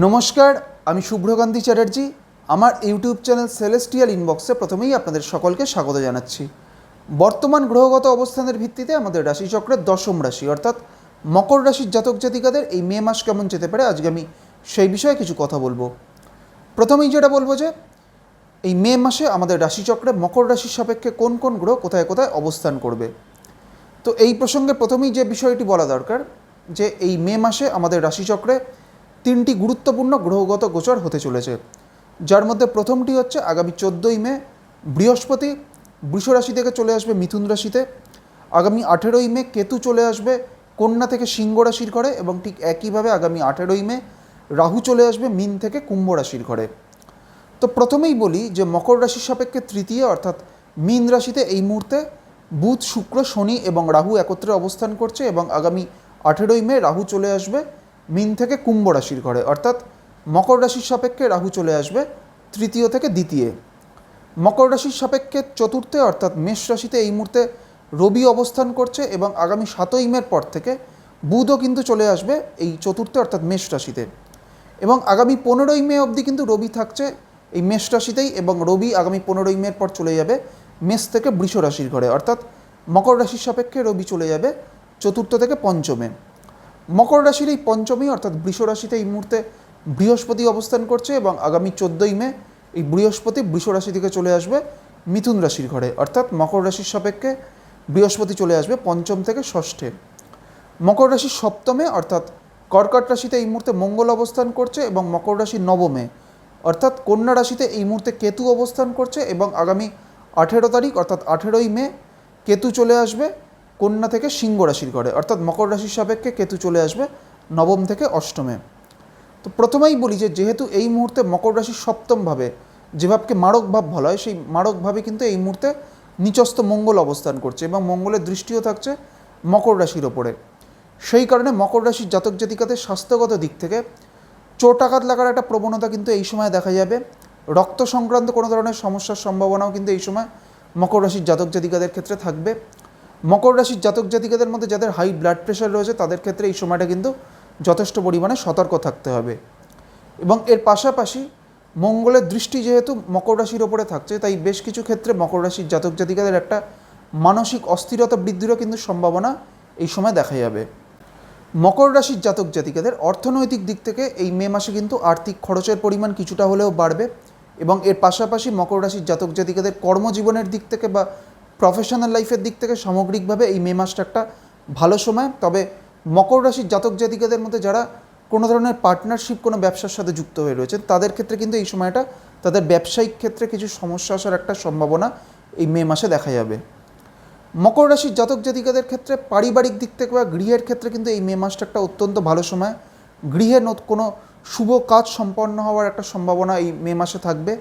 নমস্কার, আমি শুভ্রকান্তি চ্যাটার্জি। আমার ইউটিউব চ্যানেল সেলেস্টিয়াল ইনবক্সে প্রথমেই আপনাদের সকলকে স্বাগত জানাচ্ছি। বর্তমান গ্রহগত অবস্থানের ভিত্তিতে আমাদের রাশিচক্রের দশম রাশি, অর্থাৎ মকর রাশির জাতক জাতিকাদের এই মে মাস কেমন যেতে পারে আজকে আমি সেই বিষয়ে কিছু কথা বলব। প্রথমেই যেটা বলব যে, এই মে মাসে আমাদের রাশিচক্রে মকর রাশির সাপেক্ষে কোন কোন গ্রহ কোথায় কোথায় অবস্থান করবে। তো এই প্রসঙ্গে প্রথমেই যে বিষয়টি বলা দরকার, যে এই মে মাসে আমাদের রাশিচক্রে তিনটি গুরুত্বপূর্ণ গ্রহগত গোচর হতে চলেছে, যার মধ্যে প্রথমটি হচ্ছে আগামী চোদ্দোই মে, বৃহস্পতি, বৃষ রাশি থেকে চলে আসবে মিথুন রাশিতে, আগামী আঠেরোই মে কেতু চলে আসবে, কন্যা থেকে সিংহ রাশির ঘরে এবং ঠিক একইভাবে আগামী আঠেরোই মে রাহু চলে আসবে মিন থেকে কুম্ভ রাশির ঘরে। তো প্রথমেই বলি যে মকর রাশির সাপেক্ষে তৃতীয় অর্থাৎ মীন রাশিতে এই মুহূর্তে বুধ, শুক্র, শনি এবং রাহু একত্রে অবস্থান করছে এবং আগামী আঠেরোই মে রাহু চলে আসবে মিন থেকে কুম্ভ রাশির ঘরে, অর্থাৎ মকর রাশির সাপেক্ষে রাহু চলে আসবে তৃতীয় থেকে দ্বিতীয়। মকর রাশির সাপেক্ষে চতুর্থে, অর্থাৎ মেষ রাশিতে এই মুহূর্তে রবি অবস্থান করছে এবং আগামী সাতই মের পর থেকে বুধও কিন্তু চলে আসবে এই চতুর্থে, অর্থাৎ মেষ রাশিতে। এবং আগামী পনেরোই মে অবধি কিন্তু রবি থাকছে এই মেষ রাশিতেই এবং রবি আগামী পনেরোই মের পর চলে যাবে মেষ থেকে বৃষ রাশির ঘরে, অর্থাৎ মকর রাশির সাপেক্ষে রবি চলে যাবে চতুর্থ থেকে পঞ্চমে। মকর রাশির এই পঞ্চমী, অর্থাৎ বৃষ রাশিতে এই মুহূর্তে বৃহস্পতি অবস্থান করছে এবং আগামী চোদ্দোই মে এই বৃহস্পতি বৃষ রাশি থেকে চলে আসবে মিথুন রাশির ঘরে। অর্থাৎ মকর রাশির সাপেক্ষে বৃহস্পতি চলে আসবে পঞ্চম থেকে ষষ্ঠে। মকর রাশির সপ্তমে, অর্থাৎ কর্কট রাশিতে এই মুহূর্তে মঙ্গল অবস্থান করছে এবং মকর রাশির নবমে, অর্থাৎ কন্যা রাশিতে এই মুহূর্তে কেতু অবস্থান করছে এবং আগামী আঠেরো তারিখ, অর্থাৎ আঠেরোই মে, কেতু চলে আসবে কন্যা থেকে সিংহ রাশির ঘরে, অর্থাৎ মকর রাশির সাপেক্ষে কেতু চলে আসবে নবম থেকে অষ্টমে। তো প্রথমেই বলি যে, যেহেতু এই মুহূর্তে মকর রাশির সপ্তমভাবে, যে ভাবকে মারক ভাব বলা হয়, সেই মারক ভাবে কিন্তু এই মুহূর্তে নিচস্থ মঙ্গল অবস্থান করছে এবং মঙ্গলের দৃষ্টিও থাকছে মকর রাশির ওপরে। সেই কারণে মকর রাশির জাতক জাতিকাদের স্বাস্থ্যগত দিক থেকে চোট আঘাত লাগার একটা প্রবণতা কিন্তু এই সময় দেখা যাবে। রক্ত সংক্রান্ত কোনো ধরনের সমস্যার সম্ভাবনাও কিন্তু এই সময় মকর রাশির জাতক জাতিকাদের ক্ষেত্রে থাকবে। মকর রাশির জাতক জাতিকাদের মধ্যে যাদের হাই ব্লাড প্রেশার রয়েছে, তাদের ক্ষেত্রে এই সময়টা কিন্তু যথেষ্ট পরিমাণে সতর্ক থাকতে হবে। এবং এর পাশাপাশি মঙ্গলের দৃষ্টি যেহেতু মকর রাশির ওপরে থাকছে, তাই বেশ কিছু ক্ষেত্রে মকর রাশির জাতক জাতিকাদের একটা মানসিক অস্থিরতা বৃদ্ধিরও কিন্তু সম্ভাবনা এই সময় দেখা যাবে। মকর রাশির জাতক জাতিকাদের অর্থনৈতিক দিক থেকে এই মে মাসে কিন্তু আর্থিক খরচের পরিমাণ কিছুটা হলেও বাড়বে এবং এর পাশাপাশি মকর রাশির জাতক জাতিকাদের কর্মজীবনের দিক থেকে বা প্রফেশনাল লাইফের দিক থেকে সামগ্রিকভাবে এই মে মাসটা একটা ভালো সময়। তবে মকর রাশির জাতক জাতিকাদের মধ্যে যারা কোনো ধরনের পার্টনারশিপ কোনো ব্যবসার সাথে যুক্ত হয়ে রয়েছেন, তাদের ক্ষেত্রে কিন্তু এই সময়টা তাদের ব্যবসায়িক ক্ষেত্রে কিছু সমস্যা আসার একটা সম্ভাবনা এই মে মাসে দেখা যাবে। মকর রাশির জাতক জাতিকাদের ক্ষেত্রে পারিবারিক দিক থেকে বা গৃহের ক্ষেত্রে কিন্তু এই মে মাসটা একটা অত্যন্ত ভালো সময়। গৃহে কোনো শুভ কাজ সম্পন্ন হওয়ার একটা সম্ভাবনা এই মে মাসে থাকবে।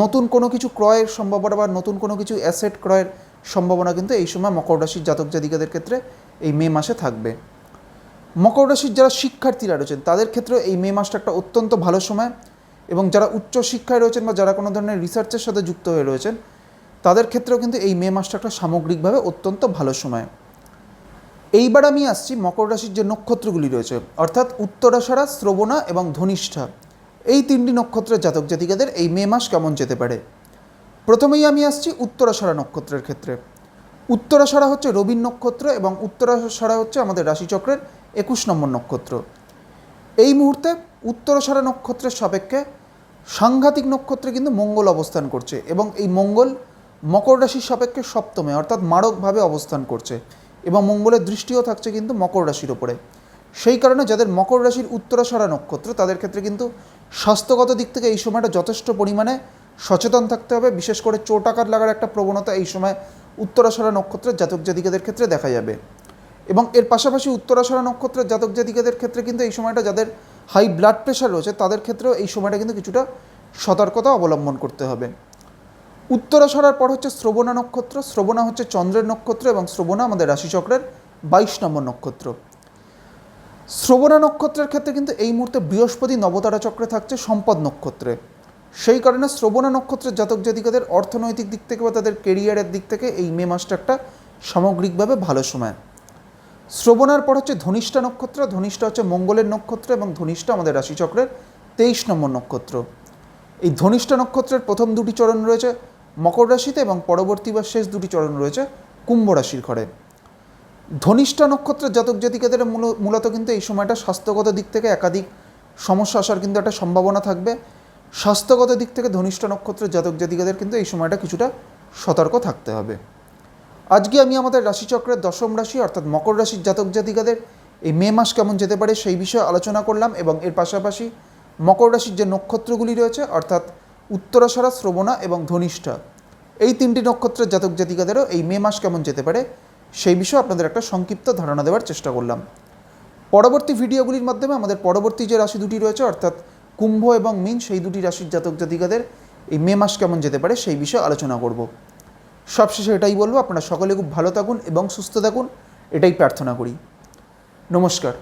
নতুন কোনো কিছু ক্রয়ের সম্ভাবনা বা নতুন কোনো কিছু অ্যাসেট ক্রয়ের সম্ভাবনা কিন্তু এই সময় মকর রাশির জাতক জাতিকাদের ক্ষেত্রে এই মে মাসে থাকবে। মকর রাশির যারা শিক্ষার্থীরা রয়েছেন, তাদের ক্ষেত্রে এই মে মাসটা একটা অত্যন্ত ভালো সময় এবং যারা উচ্চ শিক্ষায় রয়েছেন বা যারা কোনো ধরনের রিসার্চের সাথে যুক্ত হয়ে রয়েছেন, তাদের ক্ষেত্রেও কিন্তু এই মে মাসটা একটা সামগ্রিকভাবে অত্যন্ত ভালো সময়। এইবার আমি আসছি মকর রাশির যে নক্ষত্রগুলি রয়েছে, অর্থাৎ উত্তরাষাঢ়া, শ্রবণা এবং ধনিষ্ঠা। এই তিনটি নক্ষত্রের জাতক জাতিকাদের এই মে মাস কেমন যেতে পারে? প্রথমেই আমি আসছি উত্তরাষাঢ়া নক্ষত্রের ক্ষেত্রে। উত্তরাষাঢ়া হচ্ছে রবির নক্ষত্র এবং উত্তরাষাঢ়া হচ্ছে আমাদের রাশিচক্রের একুশ নম্বর নক্ষত্র। এই মুহূর্তে উত্তরাষাঢ়া নক্ষত্রের সাপেক্ষে সাংঘাতিক নক্ষত্রে কিন্তু মঙ্গল অবস্থান করছে এবং এই মঙ্গল মকর রাশির সাপেক্ষে সপ্তমে, অর্থাৎ মারকভাবে অবস্থান করছে এবং মঙ্গলের দৃষ্টিও থাকছে কিন্তু মকর রাশির ওপরে সেই কারণে যাদের মকর রাশির উত্তরাষাঢ়া নক্ষত্র, তাদের ক্ষেত্রে কিন্তু স্বাস্থ্যগত দিক থেকে এই সময়টা যথেষ্ট পরিমাণে সচেতন থাকতে হবে, বিশেষ করে চোট আঘাত লাগার একটা প্রবণতা এই সময় উত্তরাষাঢ়া নক্ষত্রের জাতক জাতিকাদের ক্ষেত্রে দেখা যাবে। এবং এর পাশাপাশি উত্তরাষাঢ়া নক্ষত্রের জাতক জাতিকাদের ক্ষেত্রে কিন্তু এই সময়টা যাদের হাই ব্লাড প্রেশার রয়েছে, তাদের ক্ষেত্রেও এই সময়টা কিন্তু কিছুটা সতর্কতা অবলম্বন করতে হবে। উত্তরাষাঢ়ার পর হচ্ছে শ্রবণা নক্ষত্র, শ্রবণা হচ্ছে চন্দ্রের নক্ষত্র এবং শ্রবণা আমাদের রাশিচক্রের বাইশ নম্বর নক্ষত্র। শ্রবণা নক্ষত্রের ক্ষেত্রে কিন্তু এই মুহূর্তে বৃহস্পতি নবতারা চক্রে থাকছে সম্পদ নক্ষত্রে। সেই কারণে শ্রবণা নক্ষত্রের জাতক জাতিকাদের অর্থনৈতিক দিক থেকে বা তাদের কেরিয়ারের দিক থেকে এই মে মাসটা একটা সামগ্রিকভাবে ভালো সময়। শ্রবণার পর হচ্ছে ধনিষ্ঠা নক্ষত্র, ধনিষ্ঠা হচ্ছে মঙ্গলের নক্ষত্র এবং ধনিষ্ঠা আমাদের রাশিচক্রের তেইশ নম্বর নক্ষত্র। এই ধনিষ্ঠা নক্ষত্রের প্রথম দুটি চরণ রয়েছে মকর রাশিতে এবং পরবর্তী বা শেষ দুটি চরণ রয়েছে কুম্ভ রাশির ঘরে। ধনিষ্ঠা নক্ষত্রের জাতক জাতিকাদের মূল- মূলত কিন্তু এই সময়টা স্বাস্থ্যগত দিক থেকে একাধিক সমস্যা আসার কিন্তু একটা সম্ভাবনা থাকবে। স্বাস্থ্যগত দিক থেকে ধনিষ্ঠ নক্ষত্রের জাতক জাতিকাদের কিন্তু এই সময়টা কিছুটা সতর্ক থাকতে হবে। আজকে আমি আমাদের রাশিচক্রের দশম রাশি অর্থাৎ মকর রাশির জাতক জাতিকাদের এই মে মাস কেমন যেতে পারে সেই বিষয়ে আলোচনা করলাম এবং এর পাশাপাশি মকর রাশির যে নক্ষত্রগুলি রয়েছে, অর্থাৎ উত্তরাশারা, শ্রবণা এবং ধনিষ্ঠা, এই তিনটি নক্ষত্রের জাতক জাতিকাদেরও এই মে মাস কেমন যেতে পারে সেই বিষয়ে আপনাদের একটা সংক্ষিপ্ত ধারণা দেওয়ার চেষ্টা করলাম। পরবর্তী ভিডিওগুলির মাধ্যমে আমাদের পরবর্তী যে রাশি দুটি রয়েছে, অর্থাৎ কুম্ভ এবং মীন সেই দুটি রাশির জাতক জাতিকাদের এই মে মাস কেমন যেতে পারে সেই বিষয়ে আলোচনা করব। সবশেষে এটাই বলব, আপনারা সকলে খুব ভালো থাকুন এবং সুস্থ থাকুন, এটাই প্রার্থনা করি। নমস্কার।